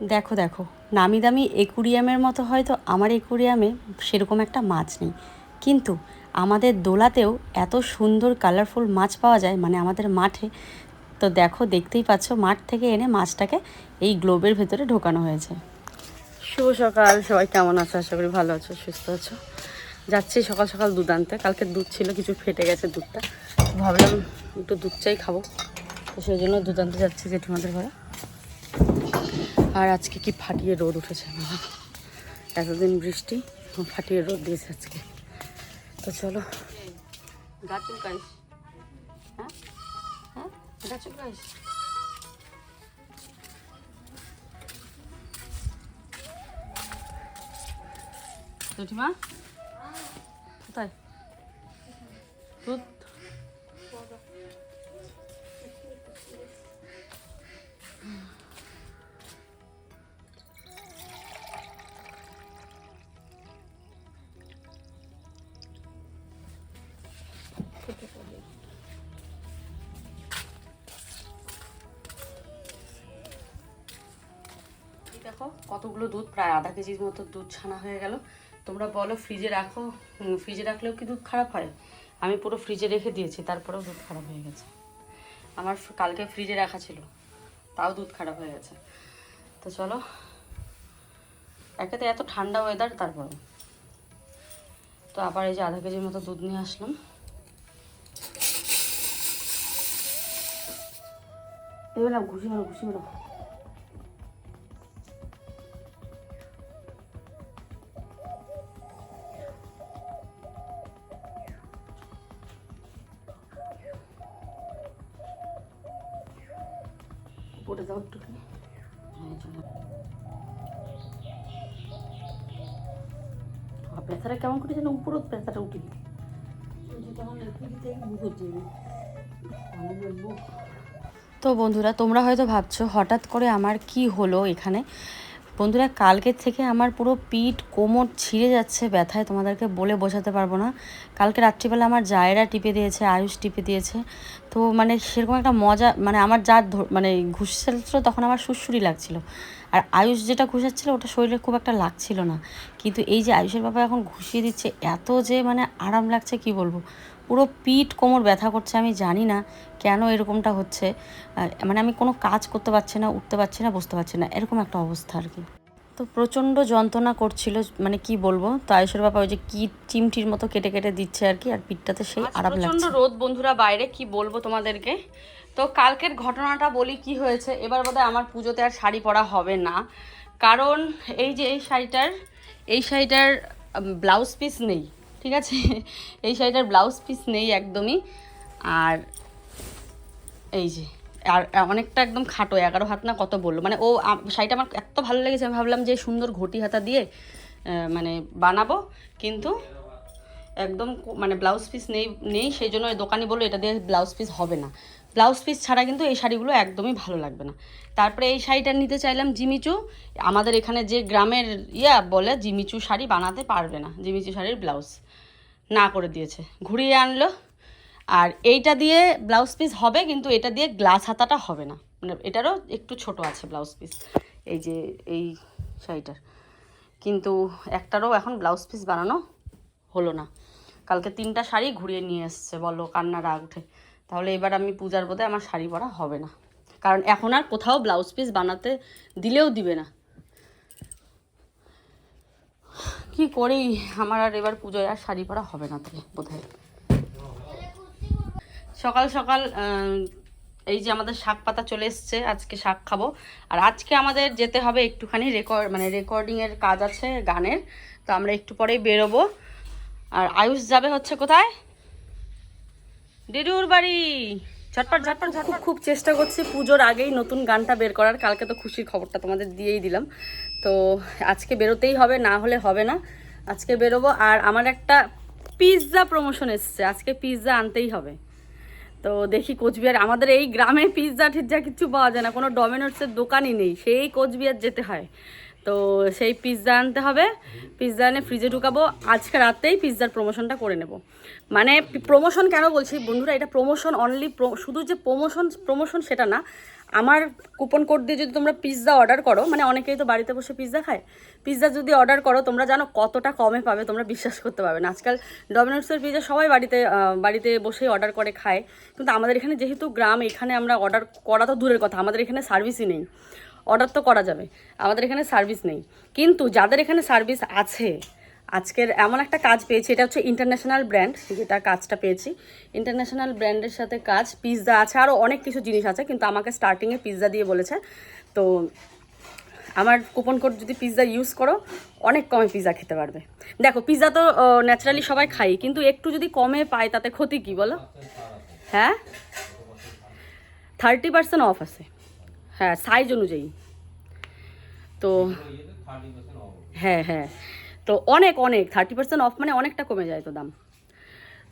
দেখো দেখো, নামি দামি একুরিয়ামের মতো হয়তো আমার একুরিয়ামে সেরকম একটা মাছ নেই। কিন্তু আমাদের দোলাতেও এত সুন্দর কালারফুল মাছ পাওয়া যায় মানে আমাদের মাঠে, তো দেখো, দেখতেই পাচ্ছ, মাঠ থেকে এনে মাছটাকে এই গ্লোবের ভেতরে ঢোকানো হয়েছে। শুভ সকাল, সবাই কেমন আছো? আশা করি ভালো আছো, সুস্থ আছো। যাচ্ছি সকাল সকাল দুধ আনতে। কালকে দুধ ছিল, কিছু ফেটে গেছে দুধটা। ভাবলাম একটু দুধ চাই খাব। তো সেই জন্য দুধ আনতে যাচ্ছি জেঠিমাদের ঘরে। আর আজকে কি ফাটিয়ে রোদ উঠেছে। এতদিন বৃষ্টি, ফাটিয়ে রোদ দিয়েছে আজকে। তো চলো। গাছ হ্যাঁ? হ্যাঁ? গাছ জেঠিমা? কোথায়? কতগুলো দুধ, প্রায় আধা কেজির মতো দুধ ছানা হয়ে গেল। তোমরা বলো, ফ্রিজে রাখো ফ্রিজে রাখলেও কি দুধ খারাপ হয়? আমি পুরো ফ্রিজে রেখে দিয়েছি, তারপরেও দুধ খারাপ হয়ে গেছে। আমার কালকে ফ্রিজে রাখা ছিল, তাও দুধ খারাপ হয়ে গেছে। তো চলো, একেতে এত ঠান্ডা ওয়েদার তারপরে। তো আবার এই যে আধা কেজির মতো দুধ নিয়ে আসলাম। এবার ঘুষি মারো ঘুষি মারো যাও একটুখানি। হ্যাঁ, ব্যথাটা কেমন করে যেন উপরও ব্যথাটা উঠে দিই তো বন্ধুরা তোমরা হয়তো ভাবছ হঠাৎ করে আমার কি হলো এখানে? বন্ধুরা, কালকের থেকে আমার পুরো পিঠ কোমর ছিঁড়ে যাচ্ছে, ব্যথায় তোমাদেরকে বলে বোঝাতে পারব না। কালকে রাত্রিবেলা আমার জায়েরা টিপে দিয়েছে, আয়ুষ টিপে দিয়েছে। তো মানে সেরকম একটা মজা মানে আমার যা মানে ঘুষছিল তখন আমার সুরসুরি লাগছিল। আর আয়ুষ যেটা ঘুষাচ্ছিল ওটা শরীরে খুব একটা লাগছিল না। কিন্তু এই যে আয়ুষের বাবা এখন ঘুষিয়ে দিচ্ছে, এত যে মানে আরাম লাগছে, কি বলব? পুরো পিঠ কোমর ব্যথা করছে আমি জানি না কেন এরকমটা হচ্ছে। মানে আমি কোনো কাজ করতে পারছি না উঠতে পারছি না বসতে পারছি না এরকম একটা অবস্থা আর কি। তো প্রচণ্ড যন্ত্রণা করছিল মানে কি বলব তো আয়ুষের বাবা ওই যে কি চিমটির মতো কেটে কেটে দিচ্ছে আর কি আর পিঠটাতে সেই আরাম লাগছে প্রচণ্ড রোদ বন্ধুরা বাইরে কি বলব তোমাদেরকে? তো কালকের ঘটনাটা বলি কি হয়েছে এবার বোধহয় আমার পুজোতে আর শাড়ি পরা হবে না। কারণ এই যে এই শাড়িটার এই শাড়িটার ব্লাউজ পিস নেই। ঠিক আছে? এই শাড়িটার ব্লাউজ পিস নেই একদমই। আর এই যে, আর অনেকটা একদম খাটো, এগারো হাত না কত বলল? মানে ও শাড়িটা আমার এত ভালো লেগেছে, আমি ভাবলাম যে সুন্দর ঘটি হাতা দিয়ে মানে বানাবো, কিন্তু একদম মানে ব্লাউজ পিস নেই নেই, সেই জন্য ওই দোকানি বলল, এটা দিয়ে ব্লাউজ পিস হবে না। ব্লাউজ পিস ছাড়া কিন্তু এই শাড়িগুলো একদমই ভালো লাগবে না। তারপরে এই শাড়িটা নিতে চাইলাম জিমিচু। আমাদের এখানে যে গ্রামের ইয়া বলে, জিমিচু শাড়ি বানাতে পারবে না। জিমিচু শাড়ির ব্লাউজ না করে দিয়েছে। ঘুরিয়ে আনলো। আর এইটা দিয়ে ব্লাউজ পিস হবে, কিন্তু এটা দিয়ে গ্লাস হাতাটা হবে না। মানে এটারও একটু ছোট আছে ব্লাউজ পিস। এই যে এই শাড়িটার। কিন্তু একটারও এখন ব্লাউজ পিস বানানো হলো না। কালকে তিনটা শাড়ি ঘুরিয়ে নিয়ে এসছে, বলো কান্না রাগ উঠে। তাহলে এবার আমি পূজার বোধে আমার শাড়ি পরা হবে না। কারণ এখন আর কোথাও ব্লাউজ পিস বানাতে দিলেও দিবে না। কি করি? আমার আর এবার পুজোয় আর শাড়ি পরা হবে না তাহলে বোধহয়। সকাল সকাল এই যে আমাদের শাক পাতা চলে এসছে, আজকে শাক খাব। আর আজকে আমাদের যেতে হবে একটুখানি রেকর্ড মানে রেকর্ডিংয়ের কাজ আছে গানের, তো আমরা একটু পরেই বেরোবো। আর আয়ুষ যাবে হচ্ছে কোথায়? ডিডুর বাড়ি। ঝটপট ঝটপট ঝটপট। খুব চেষ্টা করছি পুজোর আগেই নতুন গানটা বের করার। কালকে তো খুশির খবরটা তোমাদের দিয়েই দিলাম। তো আজকে বেরোতেই হবে না হলে হবে না। আজকে বেরোবো আর আমার একটা পিৎজা প্রমোশন এসছে। আজকে পিৎজা আনতেই হবে। তো দেখি কোচবিহার আমাদের এই গ্রামে পিৎজা টিৎজা কিছু পাওয়া যায় না। কোনো ডমিনোসের দোকানই নেই। সেই কোচবিহার যেতে হয়। তো সেই পিৎজা আনতে হবে। পিৎজা এনে ফ্রিজে ঢুকাবো। আজকে রাতেই পিৎজার প্রমোশনটা করে নেব। মানে প্রমোশন কেন বলছি? বন্ধুরা, এটা প্রমোশন অনলি শুধু যে প্রমোশন প্রমোশন সেটা না। আমার কুপন কোড দিয়ে যদি তোমরা পিৎজা অর্ডার করো মানে অনেকেই তো বাড়িতে বসে পিৎজা খায়। পিৎজা যদি অর্ডার করো, তোমরা জানো কতটা কমে পাবে, তোমরা বিশ্বাস করতে পারবে না। আজকাল ডমিনোসের পিৎজা সবাই বাড়িতে বাড়িতে বসেই অর্ডার করে, খায়। কিন্তু আমাদের এখানে যেহেতু গ্রাম, এখানে আমরা অর্ডার করা তো দূরের কথা। আমাদের এখানে সার্ভিসই নেই। অর্ডার তো করা যাবে। আমাদের এখানে সার্ভিস নেই। কিন্তু যাদের এখানে সার্ভিস আছে, আজকের এমন একটা কাজ পেয়েছি, এটা হচ্ছে ইন্টারন্যাশনাল ব্র্যান্ড যেটা কাজটা পেয়েছি। ইন্টারন্যাশনাল ব্র্যান্ডের সাথে কাজ পিৎজা আছে আরও অনেক কিছু জিনিস আছে, কিন্তু আমাকে স্টার্টিংয়ে পিৎজা দিয়ে বলেছে। তো আমার কুপন কোড যদি পিৎজা ইউজ করো, অনেক কমে পিৎজা খেতে পারবে। দেখো পিৎজা তো ন্যাচারালি সবাই খাই কিন্তু একটু যদি কমে পায়, তাতে ক্ষতি কি বলো? হ্যাঁ? থার্টি পার্সেন্ট অফ আছে। হ্যাঁ সাইজ অনুযায়ী। তো হ্যাঁ হ্যাঁ। তো অনেক অনেক। থার্টি পার্সেন্ট অফ মানে অনেকটা কমে যায় তো দাম।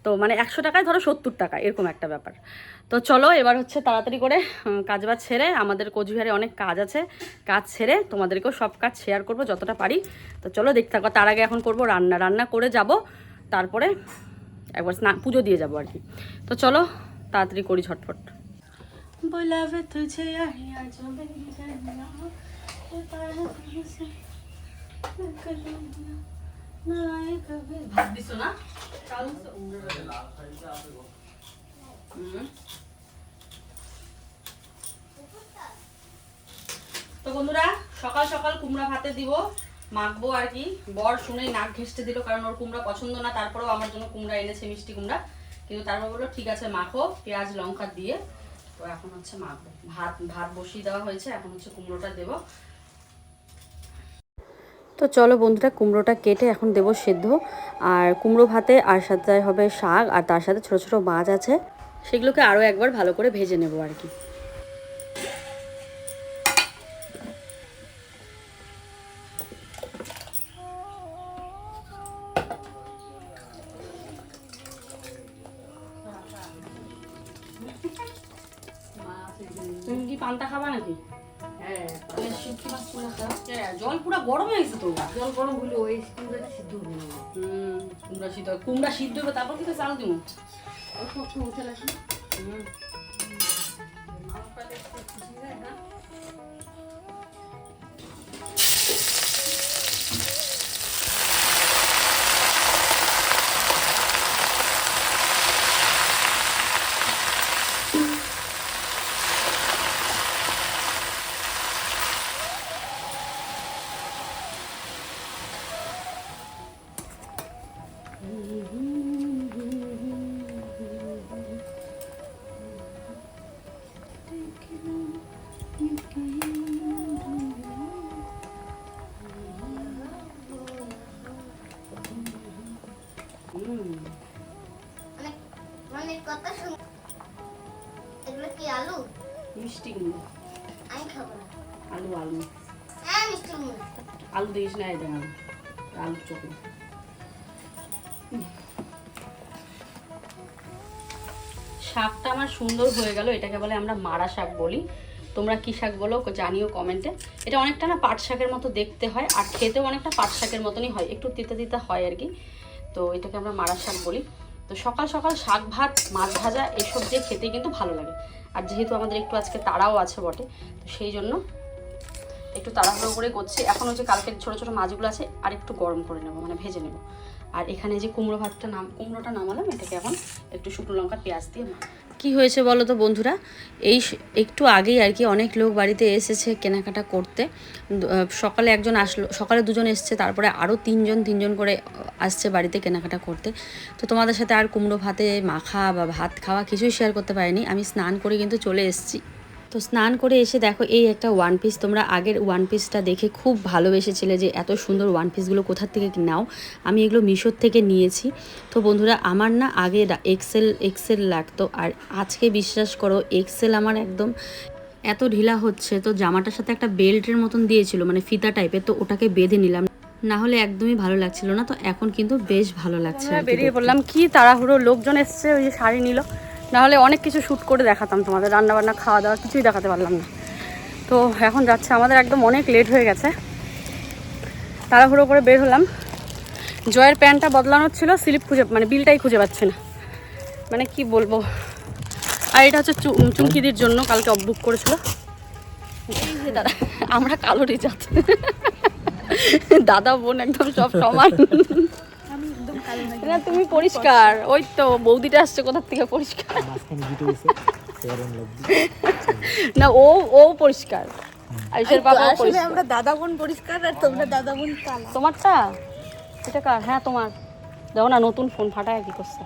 তো মানে একশো টাকায় ধরো সত্তর টাকা, এরকম একটা ব্যাপার। তো চলো এবার হচ্ছে তাড়াতাড়ি করে কাজ বাজ ছেড়ে আমাদের কোচবিহারে অনেক কাজ আছে, কাজ ছেড়ে তোমাদেরকেও সব কাজ শেয়ার করব যতটা পারি। তো চলো দেখতে থাকো, তার আগে এখন করব রান্না। রান্না করে যাব, তারপরে একবার স্নান পুজো দিয়ে যাব আর কি। তো চলো তাড়াতাড়ি করি ঝটফট বলাবে তো বন্ধুরা, সকাল সকাল কুমড়া ভাতে দিব, মাখবো আর কি। বর শুনে নাক ঘেসতে দিল, কারণ ওর কুমড়া পছন্দ না, তারপরেও আমার জন্য কুমড়া এনেছে মিষ্টি কুমড়া। কিন্তু তারপর বলল, ঠিক আছে, মাখো, পেঁয়াজ, লঙ্কা দিয়ে। তো এখন হচ্ছে মাখবো। ভাত ভাত বসিয়ে দেওয়া হয়েছে, এখন হচ্ছে কুমড়োটা দেবো। তো চলো বন্ধুরা, কুমড়োটা কেটে এখন দেবো সেদ্ধ। আর কুমড়ো ভাতে, আর সাথে হবে শাক, আর তার সাথে ছোট ছোট মাছ আছে। সেগুলোকে আরও একবার ভালো করে ভেজে নেব আর কি। তুমি কি পান্তা খাবা নাকি? হ্যাঁ শুটকি মাছ পুরো খাও হ্যাঁ, জল পুরো গরম হয়ে গেছে তো। জল গরম হলে ওই কুমড়াটা সিদ্ধ হবে হুম কুমড়া সিদ্ধ কুমড়া সিদ্ধ হবে তারপর কিন্তু চাল দিব। অল্প একটু উঠে আসুন হুম। আলু দিস না এটা আলু আলু শাকটা আমার সুন্দর হয়ে গেল, এটাকে বলে আমরা মারা শাক বলি। তোমরা কি শাক বলো, জানিও কমেন্টে এটা অনেকটা না পাট শাকের মতো দেখতে হয়, আর খেতেও অনেকটা পাট শাকের মতনই হয়, একটু তিতে তিতে হয় আর কি। তো এটাকে আমরা মারা শাক বলি। তো সকাল সকাল শাক, ভাত, মাছ ভাজা এসব দিয়ে খেতে কিন্তু ভালো লাগে। আর যেহেতু আমাদের একটু আজকে তাড়াও আছে বটে, তো সেই জন্য একটু তাড়াহুড়ো করে করছি এখন হচ্ছে কালকের ছোটো ছোটো মাছগুলো আছে, আর একটু গরম করে নেব মানে ভেজে নেব। আর এখানে যে কুমড়ো ভাতটা নাম, কুমড়োটা নামালাম, এটাকে এখন একটু শুকনো লঙ্কা, পেঁয়াজ দিয়ে কি হয়েছে বলো তো বন্ধুরা? এই একটু আগেই আর কি অনেক লোক বাড়িতে এসেছে কেনাকাটা করতে। সকালে একজন আসলো, সকালে দুজন এসছে, তারপরে আরও তিনজন তিনজন করে আসছে বাড়িতে কেনাকাটা করতে। তো তোমাদের সাথে আর কুমড়ো ভাতে মাখা বা ভাত খাওয়া কিছুই শেয়ার করতে পারিনি। আমি স্নান করে কিন্তু চলে এসেছি। তো স্নান করে এসে দেখো এই একটা ওয়ান পিস তোমরা আগের ওয়ান পিসটা দেখে খুব ভালোবেসেছিলে যে এত সুন্দর ওয়ান পিসগুলো কোথা থেকে নাও। আমি এগুলো মিশোর থেকে নিয়েছি। তো বন্ধুরা আমার না আগে এক্সেল এক্সেল লাগতো। আর আজকে বিশ্বাস করো এক্সেল আমার একদম এত ঢিলা হচ্ছে তো জামাটার সাথে একটা বেল্টের মতন দিয়েছিল মানে ফিতা টাইপের তো ওটাকে বেঁধে নিলাম। না হলে একদমই ভালো লাগছিল না তো এখন কিন্তু বেশ ভালো লাগছে বেরিয়ে পড়লাম। কি তাড়াহুড়ো লোকজন এসছে ওই যে শাড়ি নিল। না হলে অনেক কিছু শ্যুট করে দেখাতাম তোমাদের রান্না বান্না খাওয়া দাওয়া কিছুই দেখাতে পারলাম না। তো এখন যাচ্ছে, আমাদের একদম অনেক লেট হয়ে গেছে। তাড়াহুড়ো করে বের হলাম। জয়ের প্যান্টটা বদলানোর ছিল, স্লিপ খুঁজে মানে বিলটাই খুঁজে পাচ্ছে না। মানে কি বলব? আর এটা হচ্ছে চুমকিদির জন্য, কালকে বুক করেছিল। দাদা আমরা কালোরই জাত দাদা, বোন একদম সব সমান। না তুমি পরিষ্কার। ওই তো বৌদিটা আসছে কোথার থেকে পরিষ্কার? না ও ও পরিষ্কার। আয়ুষের বাবা আসলে পরিষ্কার। আমরা দাদা বোন পরিষ্কার আর তোমরা দাদা বোন কালা। তোমারটা? এটা কার? হ্যাঁ তোমার। দেখো না নতুন ফোন ফাটায় কি করছে?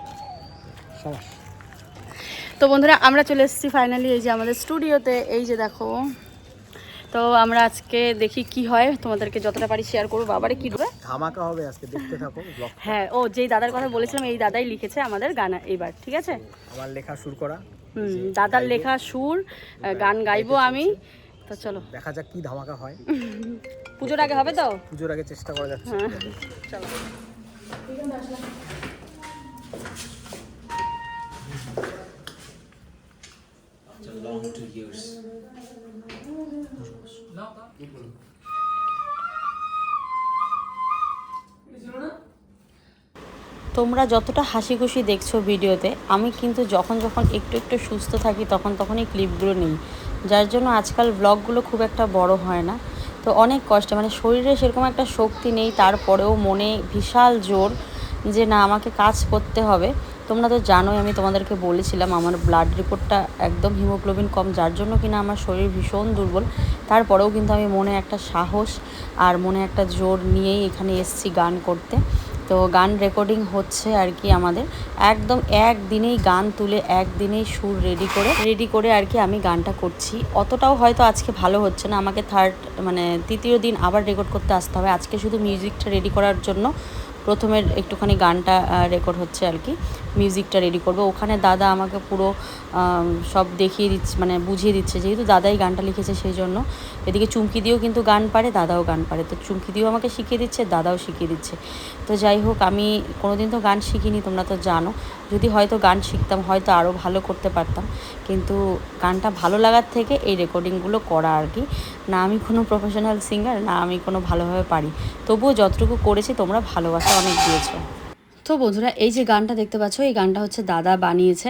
তো বন্ধুরা আমরা চলে এসেছি ফাইনালি এই যে আমাদের স্টুডিওতে এই যে দেখো তো আমরা আজকে দেখি কি হয়। তোমাদেরকে যতটা পারি শেয়ার করব। বাবারে কি হবে ধামাকা হবে আজকে দেখতে থাকো ব্লগ হ্যাঁ ও যেই দাদার কথা বলেছিলাম এই দাদাই লিখেছে আমাদের গান এবার ঠিক আছে? আমার লেখা সুর করা। হুম দাদার লেখা সুর গান গাইবো আমি। তো চলো। দেখা যাক কি ধামাকা হয়। পুজোর আগে হবে তো? পুজোর আগে চেষ্টা করা যাচ্ছে। হ্যাঁ। চলো। তোমরা যতটা হাসি খুশি দেখছ ভিডিওতে, আমি কিন্তু যখন যখন একটু একটু সুস্থ থাকি তখন তখন এই ক্লিপগুলো নিই। যার জন্য আজকাল ব্লগগুলো খুব একটা বড় হয় না। তো অনেক কষ্টে মানে শরীরে সেরকম একটা শক্তি নেই, তারপরেও মনে বিশাল জোর যে না, আমাকে কাজ করতে হবে। তোমরা তো জানোই, আমি তোমাদেরকে বলেছিলাম, আমার ব্লাড রিপোর্টটা একদম হিমোগ্লোবিন কম, যার জন্য কিনা আমার শরীর ভীষণ দুর্বল। তারপরেও কিন্তু আমি মনে একটা সাহস আর মনে একটা জোর নিয়েই এখানে এসছি গান করতে। তো গান রেকর্ডিং হচ্ছে আর কি আমাদের। একদম একদিনেই গান তুলে একদিনেই সুর রেডি করে রেডি করে আর কি আমি গানটা করছি। অতটাও হয়তো আজকে ভালো হচ্ছে না, আমাকে থার্ড মানে তৃতীয় দিন আবার রেকর্ড করতে আসতে হবে। আজকে শুধু মিউজিকটা রেডি করার জন্য প্রথমে একটুখানি গানটা রেকর্ড হচ্ছে আর কি। মিউজিকটা রেডি করব। ওখানে দাদা আমাকে পুরো সব দেখিয়ে দিচ্ছে মানে বুঝিয়ে দিচ্ছে, যেহেতু দাদাই গানটা লিখেছে সেই জন্য। এদিকে চুমকি দিয়েও কিন্তু গান পারে, দাদাও গান পারে। তো চুমকি দিয়েও আমাকে শিখিয়ে দিচ্ছে, দাদাও শিখিয়ে দিচ্ছে। তো যাই হোক, আমি কোনোদিন তো গান শিখিনি, তোমরা তো জানো। যদি হয়তো গান শিখতাম, হয়তো আরও ভালো করতে পারতাম। কিন্তু গানটা ভালো লাগার থেকে এই রেকর্ডিংগুলো করা আর কি। না আমি কোনো প্রফেশনাল সিঙ্গার না আমি কোনো ভালোভাবে পারি। তবুও যতটুকু করেছি, তোমরা ভালোবাসা অনেক দিয়েছ। তো বন্ধুরা এই যে গানটা দেখতে পাচ্ছ এই গানটা হচ্ছে দাদা বানিয়েছে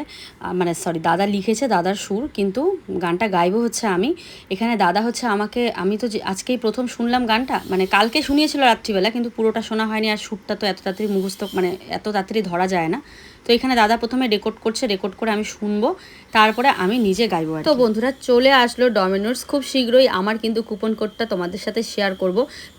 মানে সরি দাদা লিখেছে দাদার সুর কিন্তু গানটা গাইবো হচ্ছে আমি। এখানে দাদা হচ্ছে আমাকে আমি তো যে আজকেই প্রথম শুনলাম গানটা মানে কালকে শুনিয়েছিল রাত্রিবেলা কিন্তু পুরোটা শোনা হয়নি আর সুরটা তো এত তাড়াতাড়ি মুখস্থ মানে এত তাড়াতাড়ি ধরা যায় না। তো এখানে দাদা প্রথমে রেকর্ড করছে রেকর্ড করে আমি শুনব তারপরে আমি নিজে গাইবো তো বন্ধুরা চলে আসলো ডমিনোস খুব শীঘ্রই আমার কিন্তু কুপন কোডটা তোমাদের সাথে শেয়ার করব।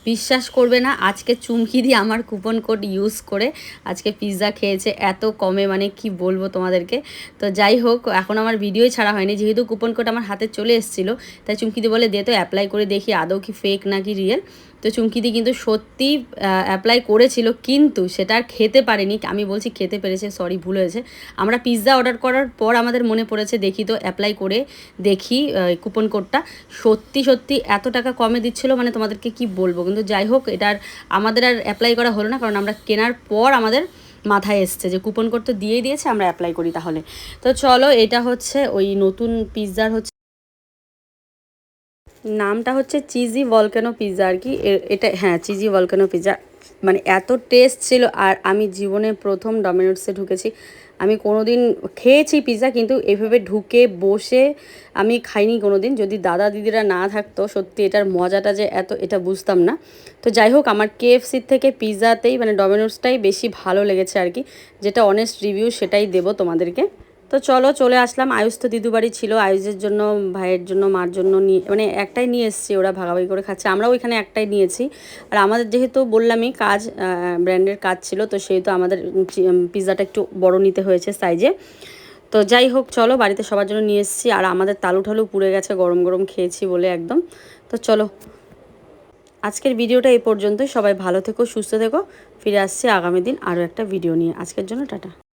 বিশ্বাস করবে না আজকে চুমকি দিয়ে আমার কুপন কোড ইউজ করে আজকে পিৎজা খেয়েছে, এত কমে মানে কি বলব তোমাদেরকে? তো যাই হোক, এখন আমার ভিডিওই ছাড়া হয়নি, যেহেতু কুপন কোড আমার হাতে চলে এসেছিল, তাই চুমকিদি বলে দে তো অ্যাপ্লাই করে দেখি, আদৌ কি ফেক নাকি রিয়েল তো চুমকিদি কিন্তু সত্যি অ্যাপ্লাই করেছিল, কিন্তু সেটা আর খেতে পারেনি। আমি বলছি খেতে পেরেছে সরি ভুল হয়েছে। আমরা পিৎজা অর্ডার করার পর আমাদের মনে পড়েছে, দেখি তো অ্যাপ্লাই করে দেখি কুপন কোডটা সত্যি সত্যি এত টাকা কমে দিচ্ছিল মানে তোমাদেরকে কি বলব? কিন্তু যাই হোক এটার আমাদের আর অ্যাপ্লাই করা হলো না, কারণ আমরা কেনার পর আমাদের মাথায় এসছে যে কুপন কোড তো দিয়েই দিয়েছে, আমরা অ্যাপ্লাই করি তাহলে। তো চলো, এটা হচ্ছে ওই নতুন পিৎজার হচ্ছে নামটা হচ্ছে চিজি ভলকানো পিৎজা আর কি। এটা হ্যাঁ চিজি ভলকানো পিৎজা মানে এত টেস্ট ছিল আর আমি জীবনে প্রথম ডমিনোটসে ঢুকেছি। আমি কোনো দিন খেয়েছি পিৎজা কিন্তু এভাবে ঢুকে বসে আমি খাইনি কোনো দিন যদি দাদা দিদিরা না থাকতো, সত্যি এটার মজাটা যে এত, এটা বুঝতাম না। তো যাই হোক, আমার কেএফসির থেকে পিৎজাতেই মানে ডমিনোসটাই বেশি ভালো লেগেছে আর কি। যেটা অনেস্ট রিভিউ সেটাই দেবো তোমাদেরকে। তো চলো চলে আসলাম। আয়ুষ তো দিদু বাড়ি ছিল। আয়ুষের জন্য, ভাইয়ের জন্য, মার জন্য নিয়ে মানে একটাই নিয়ে এসেছি ওরা ভাগাভাগি করে খাচ্ছে। আমরাও ওইখানে একটাই নিয়েছি। আর আমাদের যেহেতু বললামই কাজ ব্র্যান্ডের কাজ ছিল, তো সেহেতু আমাদের পিৎজাটা একটু বড় নিতে হয়েছে সাইজে। তো যাই হোক, চলো বাড়িতে সবার জন্য নিয়ে এসেছি। আর আমাদের তালু ঠালু পুড়ে গেছে, গরম গরম খেয়েছি বলে একদম। তো চলো, আজকের ভিডিওটা এই পর্যন্তই। সবাই ভালো থেকো, সুস্থ থেকো। ফিরে আসছি আগামী দিন আরও একটা ভিডিও নিয়ে। আজকের জন্য টাটা।